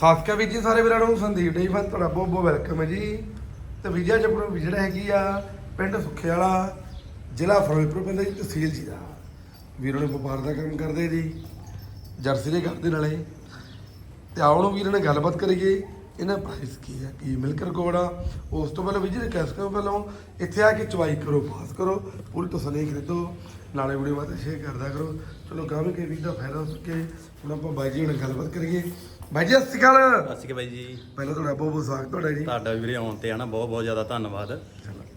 ਸਾਸਕਾ ਵੀ ਜੀ, ਸਾਰੇ ਵੀਰਾਂ ਨੂੰ ਸੰਦੀਪ ਡੇ ਫਨ ਤੁਹਾਡਾ ਬਹੁਤ ਬਹੁਤ ਵੈਲਕਮ ਹੈ ਜੀ। ਤੇ ਵੀਜ਼ਾ ਚ ਆਪਣਾ ਵਿਜੜਾ ਹੈਗੀ ਆ? ਪਿੰਡ ਸੁੱਖੇ ਵਾਲਾ ਜ਼ਿਲ੍ਹਾ ਫਿਰੋਜ਼ਪੁਰ ਪੈਂਦਾ ਜੀ, ਤਹਿਸੀਲ ਜੀ ਦਾ ਵੀਰੋ ਨੇ ਵਪਾਰ ਦਾ ਕੰਮ ਕਰਦੇ ਜੀ, ਜਰਸੀ ਦੇ ਕਰਦੇ ਨਾਲੇ। ਤੇ ਆਓ ਨੂੰ ਵੀਰਾਂ ਨਾਲ ਗੱਲਬਾਤ ਕਰੀਏ, ਇਹਨਾਂ ਪ੍ਰਾਈਸ ਕੀ ਹੈ ਕੀ ਮਿਲਕ ਰਿਕਾਰਡ ਆ। ਉਸ ਤੋਂ ਪਹਿਲਾਂ ਵਿਜੇ ਕੈਸ ਕਰੋ ਪਹਿਲਾਂ। ਇੱਥੇ ਆ ਕੇ ਚਵਾਈ ਕਰੋ, ਪਾਸ ਕਰੋ, ਪੂਰੀ ਤਸੱਲੀ ਖਰੀਦੋ। ਨਾਲੇ ਵੀਡੀਓ ਬਾਤ ਸ਼ੇਅਰ ਕਰਦਾ ਕਰੋ। ਚਲੋ ਗਾਵੇਂ ਕੇ ਵੀਰ ਦਾ ਫਾਇਦਾ ਹੋ ਸਕੇ। ਹੁਣ ਆਪਾਂ ਬਾਈ ਜੀ ਨਾਲ ਗੱਲਬਾਤ ਕਰੀਏ। ਬਾਈ ਜੀ ਸਤਿ ਸ਼੍ਰੀ ਅਕਾਲ। ਸਤਿ ਸ਼੍ਰੀ ਅਕਾਲ ਬਾਈ ਜੀ। ਪਹਿਲਾਂ ਤੁਹਾਡਾ ਬਹੁਤ ਬਹੁਤ ਸਵਾਗਤ ਤੁਹਾਡਾ ਜੀ। ਤੁਹਾਡਾ ਵੀਰੇ ਆਉਣ ਤੇ ਆਣਾ ਬਹੁਤ ਬਹੁਤ ਜ਼ਿਆਦਾ ਧੰਨਵਾਦ।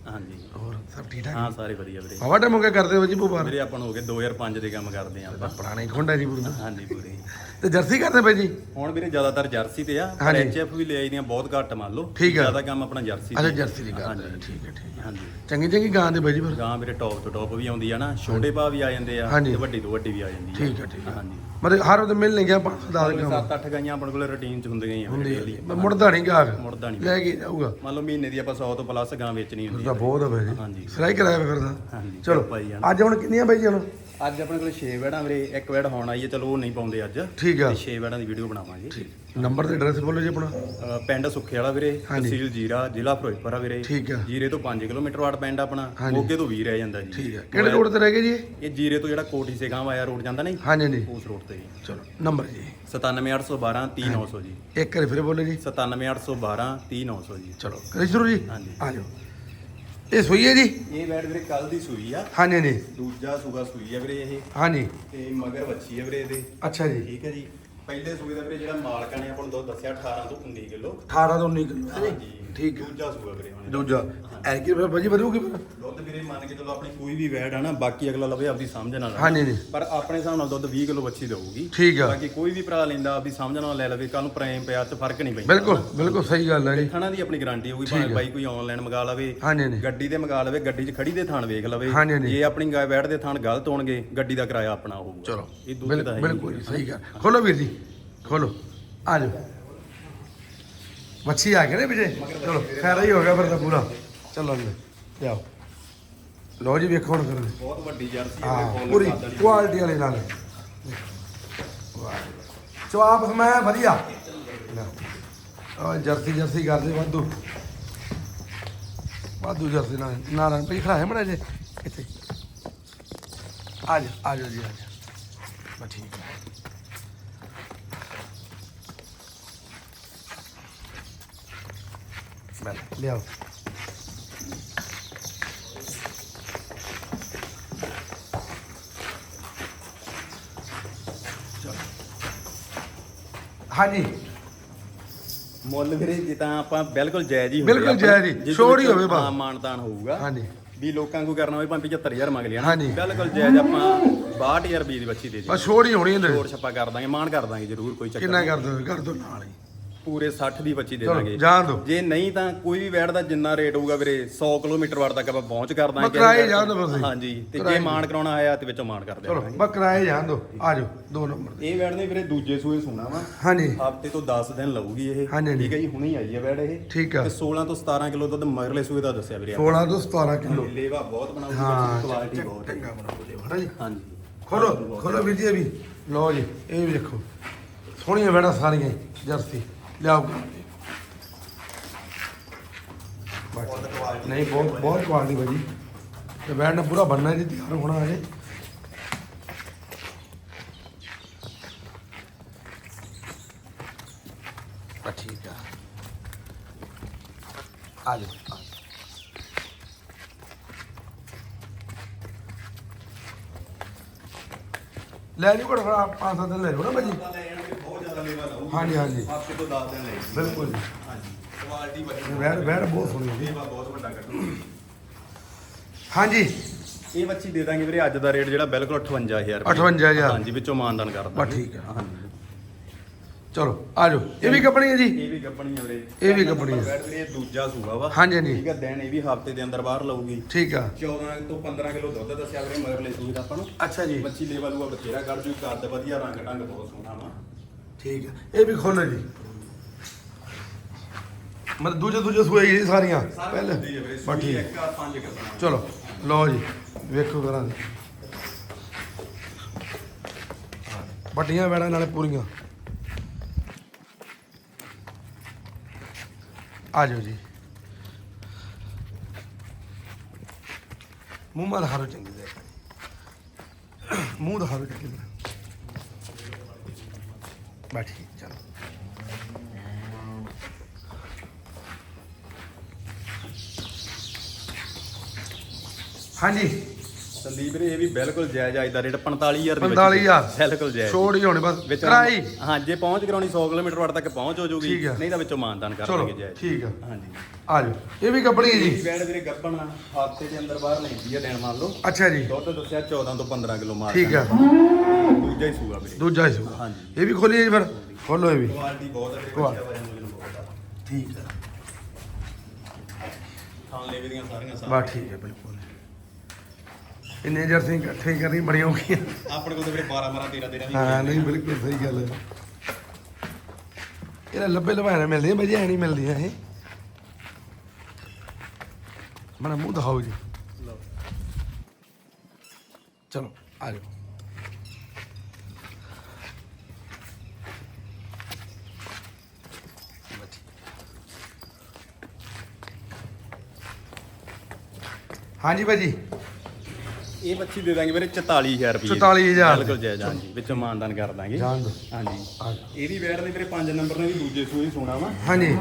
ਹਾਂਜੀ। ਹੋਰ ਸਭ ਠੀਕ ਠਾਕ? ਹਾਂ ਸਾਰੇ ਵਧੀਆ ਵੀਰੇ। ਬਾਬਾ ਟਾਈਮ ਹੋ ਗਿਆ ਕਰਦੇ ਹੋ ਜੀ ਵਪਾਰ ਵੀਰੇ। ਆਪਾਂ ਨੂੰ ਹੋ ਗਏ 2005 ਦੇ ਕੰਮ ਕਰਦੇ ਆਂ ਆਪਾਂ। ਪੁਰਾਣਾ ਹੀ ਖੁੰਡਾ ਜੀ ਪੂਰਾ। ਹਾਂਜੀ ਪੂਰੇ। ਤੇ ਜਰਸੀ ਕਰਦੇ ਬਾਈ ਜੀ? ਹੁਣ ਵੀਰੇ ਜ਼ਿਆਦਾਤਰ ਜਰਸੀ ਤੇ ਆ ਪਰ। ਐਚਐਫ ਵੀ ਲੈ ਆਈਆਂ ਬਹੁਤ ਘੱਟ ਮੰਨ ਲਓ। ਠੀਕ ਆ। ਜ਼ਿਆਦਾ ਕੰਮ ਆਪਣਾ ਜਰਸੀ ਅੱਛਾ। ਜਰਸੀ ਦੀ ਗੱਲ ਹਾਂਜੀ। ਠੀਕ ਹੈ ਠੀਕ ਹੈ ਹਾਂਜੀ। ਚੰਗੀ ਚੰਗੀ ਗਾਂ ਦੇ ਬਾਈ ਜੀ ਫਿਰ। ਗਾਂ ਵੀਰੇ ਟੌਪ ਤੋਂ ਟੌਪ ਵੀ ਆਉਂਦੀ ਆ ਨਾ ਛੋਟੇ ਭਾ ਵੀ ਆ ਜਾਂਦੇ ਆ ਹਾਂਜੀ। ਤੇ ਵੱਡੀ ਤੋਂ ਵੱਡੀ ਵੀ ਆ ਜਾਂਦੀ ਆ। ਠੀਕ ਹੈ ਠੀਕ ਹੈ ਹਾਂਜੀ। ਮਤਲਬ ਹਰ ਉਹਦੇ ਮਿਲ ਨਹੀਂ ਗਿਆ 510 ਕੰਮ 7-8 ਗਾਈਆਂ ਆਪਣੇ ਕੋਲ ਰੁਟੀਨ ਚ ਹੁੰਦੀਆਂ ਹੀ ਆ ਹੁੰਦੀ। ਹੈ ਮੈਂ ਮੁੜਦਾ ਨਹੀਂ ਗਾਹਕ। ਮੁੜਦਾ ਨਹੀਂ। ਲੈ ਕੇ ਜਾਊਗਾ। ਮੰਨ ਲਓ ਮਹੀਨੇ ਦੀ ਆਪਾਂ 100 ਤੋਂ ਪਲੱਸ ਗਾਂ ਵੇਚਣੀ ਹੁੰਦੀ ਤਾਂ ਆ। ਬਹੁਤ ਹੈ ਜੀ। ਹਾਂਜੀ। ਸਿਲਾਈ ਕਰਾਇਆ ਹਾਂਜੀ ਚਲੋ ਅੱਜ ਹੁਣ ਕਿੰਨੀਆਂ ਬਾਈ ਜੀ ਹੁਣ? ਅੱਜ ਆਪਣੇ ਕੋਲ 6 ਵੈੜਾਂ ਵੀਰੇ ਇੱਕ ਵੈੜ ਹੁਣ ਆਈ ਹੈ ਚਲੋ ਉਹ ਨਹੀਂ ਪਾਉਂਦੇ ਅੱਜ। ਠੀਕ ਆ। ਤੇ 6 ਵੈੜਾਂ ਦੀ ਵੀਡੀਓ ਬਣਾਵਾਂਗੇ। ਨੰਬਰ ਤੇ ਐਡਰੈਸ ਬੋਲੋ ਜੀ ਆਪਣਾ। ਅ, ਪਿੰਡ ਸੁੱਖੇ ਵਾਲਾ ਵੀਰੇ ਹਾਂਜੀ। ਤਹਿਸੀਲ ਜੀਰਾ ਜ਼ਿਲ੍ਹਾ ਫਿਰੋਜ਼ਪੁਰ ਆ ਵੀਰੇ। ਠੀਕ ਆ। ਜੀਰੇ ਤੋਂ 5 ਕਿਲੋਮੀਟਰ ਵਾਟ ਪਿੰਡ ਆਪਣਾ। ਹਾਂਜੀ। ਮੋਗੇ ਤੋਂ ਵੀ ਰਹਿ ਜਾਂਦਾ ਜੀ। ਠੀਕ ਹੈ ਕਿਹੜੇ ਰੋਡ ਤੇ ਰਹਿ ਗਏ ਜੀ ਇਹ? ਇਹ ਜੀਰੇ ਤੋਂ ਜਿਹੜਾ ਕੋਟੀ ਸੇ ਗਾਂਵ ਆਇਆ ਰੋਡ ਜਾਂਦਾ ਨਹੀਂ? ਹਾਂਜੀ ਜੀ ਉਸ ਰੋਡ ਤੇ ਜੀ। ਚਲੋ ਨੰਬਰ ਜੀ। 97812 30900 ਜੀ। ਇੱਕ ਵਾਰੀ ਫਿਰ ਬੋਲੋ ਜੀ। 97812 30900 ਜੀ। ਚਲੋ ਕਰੀ ਸ਼ੁਰੂ ਜੀ? ਹਾਂਜੀ। ਆ ਜਾਓ। ਇਹ ਸੂਈ ਹੈ ਜੀ? ਇਹ ਵੈੜ ਵੀਰੇ ਕੱਲ ਦੀ ਸੂਈ ਆ। ਹਾਂਜੀ ਜੀ ਦੂਜਾ ਸੂਗਾ ਸੂਈ ਆ ਵੀਰੇ ਇਹ। ਹਾਂਜੀ ਤੇ ਮਗਰ ਵੱਛੀ ਆ ਵੀਰੇ ਇਹਦੇ। ਅੱਛਾ ਜੀ। ਠੀਕ ਹੈ ਜੀ। ਪਹਿਲੇ ਸੂਏ ਦਾ ਵੀਰੇ ਜਿਹੜਾ ਮਾਲਕਾਂ ਨੇ ਆਪਾਂ ਨੂੰ ਦੁੱਧ ਦੱਸਿਆ 18 ਤੋਂ 19 ਕਿਲੋ। 18 ਤੋਂ 19 ਕਿਲੋ। ਹੈ ਜੀ ਹਾਂਜੀ। ਠੀਕ ਹੈ। ਦੂਜਾ ਸੂਆ ਵੀਰੇ ਹੁਣ। ਦੂਜਾ। ਐਰਕੀ ਫਿਰ ਭਾਜੀ ਵਧੂਗੀ ਫਿਰ? ਦੁੱਧ ਵੀਰੇ ਮੰਨ ਕੇ ਚਲੋ ਆਪਣੀ ਕੋਈ ਵੀ ਵੈੜ ਆ ਨਾ ਬਾਕੀ ਅਗਲਾ ਲਵੇ ਆਪਦੀ ਸਮਝ ਨਾਲ। ਹਾਂਜੀ ਜੀ ਪਰ ਆਪਣੇ ਹਿਸਾਬ ਨਾਲ ਦੁੱਧ 20 ਕਿਲੋ ਬੱਚੀ ਦੇਊਗੀ। ਠੀਕ ਆ। ਬਾਕੀ ਕੋਈ ਵੀ ਭਰਾ ਲੈਂਦਾ ਆਪਦੀ ਸਮਝ ਨਾਲ ਲੈ ਲਵੇ ਕੱਲ ਨੂੰ ਪ੍ਰੇਮ ਪਿਆਰ 'ਚ ਫ਼ਰਕ ਨਹੀਂ ਪੈਂਦਾ। ਬਿਲਕੁਲ ਬਿਲਕੁਲ ਸਹੀ ਗੱਲ ਹੈ ਜੀ। ਥਣਾ ਦੀ ਆਪਣੀ ਗਾਰੰਟੀ ਹੋਊਗੀ ਭਾਵੇਂ ਬਾਈ ਕੋਈ ਆਨਲਾਈਨ ਮੰਗਾ ਲਵੇ ਹਾਂਜੀ ਜੀ ਗੱਡੀ ਤੇ ਮੰਗਾ ਲਵੇ ਗੱਡੀ 'ਚ ਖੜੀ ਦੇ ਥਾਣ ਵੇਖ ਲਵੇ। ਹਾਂਜੀ, ਹਾਂਜੀ। ਜੇ। ਆਪਣੀ ਗਾਇ ਵੈੜ ਦੇ ਥਾਣ ਗਲਤ ਹੋਣਗੇ ਗੱਡੀ ਦਾ ਕਿਰਾਇਆ ਆਪਣਾ ਹੋਊਗਾ। ਚਲੋ। ਇਹ ਬਿਲ- ਦਾ ਹੈ ਬਿਲਕੁਲ ਜੀ, ਸਹੀ ਗੱਲ। ਖੋਲੋ ਵੀਰ ਜੀ। ਖੋਲੋ। ਆ ਜਾਓ। ਮੱਛੀ ਆ ਗਏ ਨੇ ਵੀਰੇ। ਚਲੋ ਖੈਰ ਹੀ ਹੋ ਗਿਆ ਫਿਰ ਤਾਂ ਪੂਰਾ। ਚਲੋ ਲੈ ਜਾਓ ਲੋ ਜੀ ਵੇਖੋ ਹੁਣ ਫਿਰ। ਬਹੁਤ ਵੱਡੀ ਜਰਸੀ ਹੈ ਪੂਰੀ। ਕੁਆਲਿਟੀ ਵਾਲੇ ਨਾਲ। ਚਵਾਪ ਮੈਂ ਵਧੀਆ। ਆ ਜਰਸੀ ਜਰਸੀ ਕਰਦੇ ਵਾਧੂ। ਵਾਧੂ ਜਰਸੀ ਨਾਲ ਨਾਰਾਇਣ ਭਾਈ ਖੜਾ ਹੈ ਮੜਾ ਜੇ ਇੱਥੇ। ਆ ਜਾ ਆ ਜਾਓ ਜੀ ਆ ਜਾ। ਬਸ ਠੀਕ ਹੈ ਮੈਂ ਲਿਆਓ ਹਾਂਜੀ। ਮੁੱਲ ਵੀਰੇ ਜੇ ਤਾਂ ਆਪਾਂ ਬਿਲਕੁਲ ਜਾਇਜ਼ ਹੀ ਬਿਲਕੁਲ ਆਪਾਂ- ਜਾਇਜ਼ ਹੀ, ਜਿਹਦੇ ਛੋੜ ਹੀ ਹੋਵੇ ਬਸ। ਹਾਂ, ਮਾਨਤਾਨ ਹੋਊਗਾ ਹਾਂਜੀ। ਵੀ ਲੋਕਾਂ ਨੂੰ ਕਰਨਾ ਹੋਵੇ ਭਾਵੇਂ 75000 ਮੰਗ ਲਿਆ ਹਾਂਜੀ। ਬਿਲਕੁਲ ਜਾਇਜ਼ ਆਪਾਂ 62000 ਰੁਪਏ ਦੀ ਬੱਚੀ ਦੇ ਦੇ ਬਸ ਛੋੜ ਹੀ ਹੋਣੀ ਇਹਦੇ। ਛੋੜ ਛੱਪਾ ਕਰ ਦਾਂਗੇ ਮਾਨ ਕਰ ਦਾਂਗੇ ਜ਼ਰੂਰ ਕੋਈ ਚੱਕਰ ਕਿੰਨਾ ਨਹੀਂ। ਕਰ ਦੋ ਕਰ ਦੋ ਨਾਲ ਹੀ। ਪੂਰੇ 60 ਦੀ ਬੱਚੀ ਦੇ ਚਲੋ ਦਾਂਗੇ। ਜਾਣ ਦੋ ਜੇ ਨਹੀਂ ਤਾਂ ਕੋਈ ਵੀ ਵੈੜ ਦਾ ਜਿੰਨਾ ਰੇਟ ਹੋਊਗਾ ਵੀਰੇ 100 ਕਿਲੋਮੀਟਰ ਵਾਰ ਤੱਕ ਆਪਾਂ ਪਹੁੰਚ ਕਰ ਦਾਂਗੇ ਕਿਰਾਏ ਜਾਣ ਦਿਓ ਜੀ। ਹਾਂਜੀ ਤੇ ਜੇ ਮਾਨ ਕਰਾਉਣਾ ਆਇਆ ਤੇ ਵਿੱਚੋਂ ਮਾਨ ਕਰ ਚਲੋ ਦਿਆਂਗੇ ਬਕਰਾਏ ਜਾਣ ਦੋ ਆ ਜਾਓ ਦੋ ਨੰਬਰ ਇਹ ਵੈੜ ਨੇ ਵੀਰੇ ਦੂਜੇ ਸੂਏ ਸੁਣਾ ਵਾ। ਹਾਂਜੀ। ਹਫ਼ਤੇ ਤੋਂ 10 ਦਿਨ ਲਊਗੀ ਇਹ। ਠੀਕ ਹੈ ਜੀ ਹੁਣੇ ਹੀ ਆਈ ਹੈ ਵੈੜ ਇਹ। ਠੀਕ ਆ। ਤੇ 16 ਤੋਂ 17 ਕਿਲੋ ਦੁੱਧ ਮਗਰਲੇ ਸੂਏ ਦਾ ਦੱਸਿਆ ਵੀਰੇ 16 ਤੋਂ 17 ਕਿਲੋ। ਲੇਵਾ ਬਹੁਤ ਬਣਾਉਗੀ ਕੁਆਲਿਟੀ ਬਹੁਤ ਹੈ। ਚੰਗਾ ਬਣਾਓ ਹਣਾ ਜੀ? ਹਾਂਜੀ। ਖੋਲੋ ਖੋਲੋ ਵੀਰ ਜੀ ਵੀ। ਲਓ ਜੀ ਇਹ ਵੀ ਦੇਖੋ। ਸੋਹਣੀਆਂ ਬੈੜਾ ਸਾਰੀਆਂ ਜਰਸੀ। ਲਿਆਓ ਬਸ। ਨਹੀਂ, ਬਹੁਤ ਬਹੁਤ ਕੁਆਲਿਟੀ ਭਾਜੀ ਤੇ ਬੈਡ ਨੇ ਪੂਰਾ ਬੰਨਣਾ ਜੀ, ਤਿਆਰ ਹੋਣਾ ਹਜੇ ਬਸ ਠੀਕ ਆ ਆ ਜਾਓ ਆ ਜਾਓ। ਲੈ ਜੀ ਕੋਲ ਫੜਾ ਪੰਜ ਸੱਤ ਦਿਨ ਲੈ ਜਾਓ ਨਾ ਭਾਜੀ ਜ਼ਿਆਦਾ ਹਾਂਜੀ ਹਾਂਜੀ। ਹਫ਼ਤੇ ਤੋਂ 10 ਦਿਨ ਲੈ ਬਿਲਕੁਲ ਜੀ। ਹਾਂਜੀ। ਕੁਆਲਿਟੀ ਬੜੀ ਬੈਡ ਬੈਡ ਬਹੁਤ ਸੋਹਣੀ ਹੈ ਜੀ। ਲੇਵਾ ਬਹੁਤ ਵੱਡਾ ਕੱਢੂ ਹਾਂਜੀ। ਇਹ ਬੱਚੀ ਦੇ ਦਾਂਗੇ ਵੀਰੇ ਅੱਜ ਦਾ ਰੇਟ ਜਿਹੜਾ ਬਿਲਕੁਲ 58000 ਰੁਪਏ। 58,000 ਹਾਂਜੀ ਵਿੱਚੋਂ ਮਾਨਦਾਨ ਕਰ ਦਾਂਗੇ ਬਸ ਠੀਕ ਹੈ। ਹਾਂਜੀ। ਚਲੋ ਆ ਜਾਓ। ਇਹ ਵੀ ਕੱਪਣੀ ਹੈ ਜੀ? ਇਹ ਵੀ ਗੱਪਣੀ ਹੈ ਵੀਰੇ। ਇਹ ਵੀ ਗੱਭਣੀ ਹੈ। ਬੈਠ ਵੀਰੇ ਦੂਜਾ ਸੂਆ ਵਾ। ਹਾਂਜੀ, ਹਾਂਜੀ। ਠੀਕ ਹੈ ਦਿਨ ਇਹ ਵੀ ਹਫ਼ਤੇ ਦੇ ਅੰਦਰ ਬਾਹਰ ਲਊਗੀ। ਠੀਕ ਆ। 14 ਤੋਂ 15 ਕਿਲੋ ਦੁੱਧ ਦੱਸਿਆ ਵੀਰੇ ਮਗਰਲੇ ਸੂਏ ਦਾ ਆਪਾਂ ਨੂੰ। ਅੱਛਾ ਜੀ। ਬੱਚੀ ਲੇਵਾ ਲੂਆ ਬਥੇਰਾ ਕੱਢ ਜੂ ਕੱਦ ਵਧੀਆ ਰੰਗ ਢੰਗ ਬਹੁਤ ਸੋਹਣਾ ਵਾ। ਠੀਕ ਹੈ ਇਹ ਵੀ ਖੋਲੋ ਜੀ। ਮਤਲਬ ਦੂਜੇ ਦੂਜੇ ਸੂਏ ਜੀ ਸਾਰੀਆਂ। ਪਹਿਲੇ ਬਸ ਠੀਕ ਹੈ। ਇੱਕ ਆ ਪੰਜ ਗੱਪਣਾ ਚਲੋ ਲਓ ਜੀ ਵੇਖੋ ਕਰਾਂ ਦੀ ਵੱਡੀਆਂ ਵੈੜਾਂ ਨਾਲੇ ਪੂਰੀਆਂ। ਆ ਜਾਓ ਜੀ। ਮੂੰਹ ਮਾ ਦਿਖਾਓ ਚੰਗੀ ਤਰ੍ਹਾਂ। ਮੂੰਹ ਦਿਖਾਓ ਚੰਗੀ ਤਰ੍ਹਾਂ ਬਸ ਠੀਕ ਚਲੋ। ਹਾਂਜੀ। ਸੰਦੀਪ ਵੀਰੇ ਇਹ ਵੀ ਬਿਲਕੁਲ ਜਾਇਜ਼ ਅੱਜ ਦਾ ਰੇਟ 45000 ਦੇ 45,000 ਬਿਲਕੁਲ ਜਾਇਜ਼। ਛੋੜ ਹੀ ਹੋਣੇ ਬਸ ਕਰਾਈ। ਹਾਂ ਜੇ ਪਹੁੰਚ ਕਰਾਉਣੀ 100 ਕਿਲੋਮੀਟਰ ਵਾਰ ਤੱਕ ਪਹੁੰਚ ਹੋ ਆ। ਨਹੀਂ ਤਾਂ ਵਿੱਚੋਂ ਮਾਨਦਾਨ ਕਰ ਚਲੋ ਦਾਂਗੇ ਜਾਇਜ਼। ਠੀਕ ਆ। ਹਾਂਜੀ। ਆ ਜਾਓ। ਇਹ ਵੀ ਕੱਪੜੀ ਹੈ ਜੀ। ਵੈੜ ਵੀਰੇ ਗੱਪਣ ਹਫ਼ਤੇ ਦੇ ਅੰਦਰ ਬਾਹਰ ਲੈਂਦੀ ਆ ਦਿਨ ਮੰਨ ਲਓ। ਅੱਛਾ ਜੀ। ਦੁੱਧ ਦੱਸਿਆ 14 ਤੋਂ 15 ਕਿਲੋ ਮਾਰ ਠੀਕ ਆ। ਦੂਜਾ ਹੀ ਸੂਆ ਵੀਰੇ। ਦੂਜਾ ਹੀ ਸੂ ਹਾਂਜੀ। ਇਹ ਵੀ ਖੋਲੀ ਜੀ ਫਿਰ। ਖੋਲੋ ਇਹ ਵੀ। ਕੁਆਲਿਟੀ ਬਹੁਤ ਹੈ ਆ। ਠੀਕ ਆ। ਥਾਂ ਲੈ ਦੀਆਂ ਸਾਰੀਆਂ ਸਾਰੀਆਂ। ਠੀਕ ਹੈ ਬਿਲਕੁਲ। ਇੰਨੇ ਜਰਸੀ ਇਕੱਠੇ ਹੀ ਕਰਨੀ ਬੜੀ ਔਖੀ ਆ ਆਪਣੇ ਕੋਲ ਤਾਂ ਵੀਰੇ 12 12 13 13 ਵੀ ਹਾਂ ਨਹੀਂ ਬਿਲਕੁਲ ਸਹੀ ਗੱਲ ਹੈ ਇਹਦਾ ਲੱਭੇ ਲਵਾਣੇ ਮਿਲਦੇ ਆ ਬਈ ਐ ਨਹੀਂ ਮਿਲਦੀਆਂ ਇਹ। ਮਨਾ ਮੂੰਹ ਦਿਖਾਓ ਜੀ। ਚਲੋ ਆ ਜਾਓ ਹਾਂਜੀ ਭਾਜੀ ਇਹ ਬੱਚੀ ਦੇ ਦਾਂਗੇ ਵੀਰੇ 44000 ਰੁਪਏ 44,000 ਬਿਲਕੁਲ ਜਾਇਜ਼ ਹਾਂਜੀ ਵਿੱਚੋਂ ਮਾਨਦਾਨ ਕਰ ਦਾਂਗੇ। ਜਾਣ ਦਿਓ। ਹਾਂਜੀ। ਆ ਜਾਓ। ਇਹ ਵੀ ਵੈੜ ਦੇ ਵੀਰੇ 5 ਨੰਬਰ ਨੇ ਵੀ ਦੂਜੇ ਸੂਏ ਸੋਣਾ ਵਾ। ਹਾਂਜੀ।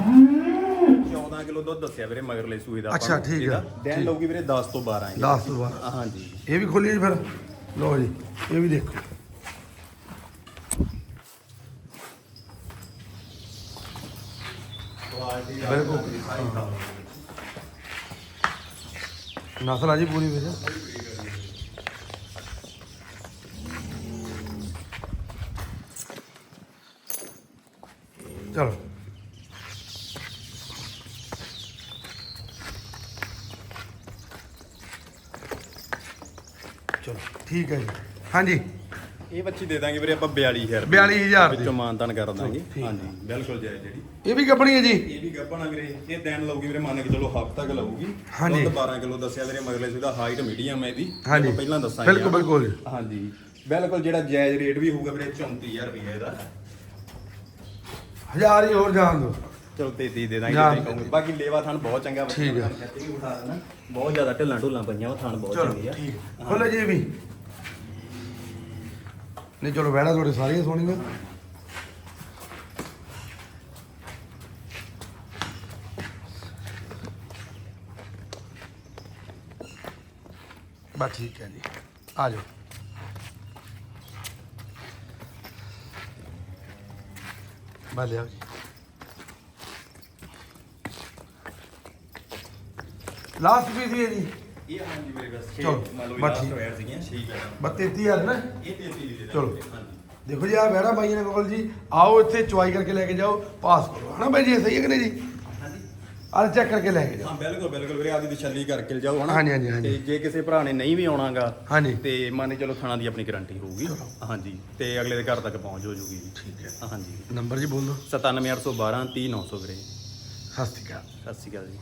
14 ਕਿਲੋ ਦੁੱਧ ਦੱਸਿਆ ਵੀਰੇ ਮਗਰਲੇ ਸੂਏ ਦਾ ਅੱਛਾ। ਠੀਕ ਆ। ਦਿਨ ਲਊਗੀ ਵੀਰੇ 10 ਤੋਂ 12 ਜੀ 10 ਤੋਂ ਬਾਅਦ ਹਾਂਜੀ ਇਹ ਵੀ ਖੋਲੀ ਜੀ ਫਿਰ। ਲਓ ਜੀ ਇਹ ਵੀ ਦੇਖੋ। ਕੁਆਲਿਟੀ ਬਿਲਕੁਲ। ਨਸਲ ਆ ਜੀ ਪੂਰੀ ਵਿੱਚ। ਚਲੋ ਚਲੋ ਠੀਕ ਹੈ ਜੀ। ਹਾਂਜੀ। ਇਹ ਬੱਚੀ ਦੇ ਦਾਂਗੇ ਵੀਰੇ ਆਪਾਂ 42000 ਰੁਪਏ। 42,000 ਦੀ। ਵਿੱਚੋਂ ਮਾਨਦਾਨ ਕਰ ਦਾਂਗੇ। ਹਾਂਜੀ ਬਿਲਕੁਲ ਜਾਇਜ਼ ਜਿਹੜੀ। ਇਹ ਵੀ ਕੱਪਣੀ ਹੈ ਜੀ। ਇਹ ਵੀ ਗੱਪਣਾ ਵੀਰੇ। ਇਹ ਦਿਨ ਲਊਗੀ ਵੀਰੇ ਮੰਨ ਕੇ ਚਲੋ ਹਫ਼ਤਾ ਤੱਕ ਲਊਗੀ। ਹਾਂਜੀ। ਦੁੱਧ 12 ਕਿਲੋ ਦੱਸਿਆ ਵੀਰੇ ਮਗਰਲੇ ਸੂਏ ਦਾ ਹਾਈਟ ਮੀਡੀਅਮ ਹੈ ਇਹਦੀ। ਹਾਂਜੀ। ਪਹਿਲਾਂ ਦੱਸਾਂਗੇ ਬਿਲਕੁਲ ਬਿਲਕੁਲ। ਹਾਂਜੀ। ਬਿਲਕੁਲ ਜਿਹੜਾ ਜਾਇਜ਼ ਰੇਟ ਵੀ ਹੋਊਗਾ ਵੀਰੇ 34000 ਰੁਪਏ ਇਹਦਾ। ਹਜ਼ਾਰ ਹੀ ਹੋਰ ਜਾਣ ਦੋ। ਚਲੋ 33 ਦੇ ਦਾਂਗੇ ਕਹੂੰਗੇ। ਬਾਕੀ ਲੇਵਾ ਥਣ ਬਹੁਤ ਚੰਗਾ ਬੱਚਾ ਠੀਕ ਦੇਣਾ। ਬਹੁਤ ਜ਼ਿਆਦਾ ਢਿੱਲਾਂ ਢੁੱਲਾਂ ਪਈਆਂ ਵਾ ਥਣ ਬਹੁਤ ਚੰਗੀ ਆ। ਠੀਕ। ਖੋਲੋ ਜੀ ਵੀ। ਨਹੀਂ, ਚਲੋ ਬਹਿਣਾ ਤੁਹਾਡੇ ਸਾਰੀਆਂ ਸੋਹਣੀਆਂ। ਬਸ ਠੀਕ ਹੈ ਜੀ। ਆ ਜਾਓ। ਬਸ ਲਿਆਓ ਜੀ। ਲਾਸਟ ਪੀਸ ਹੀ ਹੈ ਜੀ। ਇਹ ਹਾਂਜੀ ਮੇਰੇ ਬਸ ਚਲੋ, ਮੰਨ ਲਓ ਬਸ ਲਾਸਟ ਠੀਕ। ਹੋਇਆ ਸੀਗੀਆਂ ਠੀਕ ਹੈ 32000 ਨਾ? ਇਹ 33 ਦੇ ਦਾਂਗੇ ਚਲੋ। ਹਾਂਜੀ। ਦੇਖੋ ਜੀ ਆ ਬਹਿਣਾ ਬਾਈਆਂ ਨੇ ਕੋਲ ਜੀ। ਆਓ ਇੱਥੇ ਚੁਆਈ ਕਰਕੇ ਲੈ ਕੇ ਜਾਓ ਪਾਸ ਕਰੋ। ਹਨਾ ਬਾਈ ਜੀ ਸਹੀ ਹੈ ਕਿ ਨਹੀਂ ਜੀ? ਆਹ ਚੈੱਕ ਕਰਕੇ ਲੈ ਕੇ ਜਾਓ। ਹਾਂ ਬਿਲਕੁਲ ਬਿਲਕੁਲ ਵੀਰੇ ਆਪਦੀ ਤਸੱਲੀ ਕਰਕੇ ਜਾਓ ਹਨਾ। ਹਾਂਜੀ, ਹਾਂਜੀ, ਹਾਂਜੀ। ਤੇ ਜੇ ਕਿਸੇ ਭਰਾ ਨੇ ਨਹੀਂ ਵੀ ਆਉਣਾਗਾ ਹਾਂਜੀ। ਤੇ ਮੰਨ ਕੇ ਚਲੋ ਥਾਣਾ ਦੀ ਆਪਣੀ ਗਾਰੰਟੀ ਹੋਊਗੀ। ਹਾਂਜੀ ਤੇ ਅਗਲੇ ਦੇ ਘਰ ਤੱਕ ਪਹੁੰਚ ਹੋ ਜੂਗੀ ਜੀ। ਠੀਕ ਹੈ। ਹਾਂਜੀ। ਨੰਬਰ ਜੀ ਬੋਲੋ। 97812 30900 ਵੀਰੇ। ਸਤਿ ਸ਼੍ਰੀ ਅਕਾਲ। ਸਤਿ ਸ਼੍ਰੀ ਅਕਾਲ ਜੀ।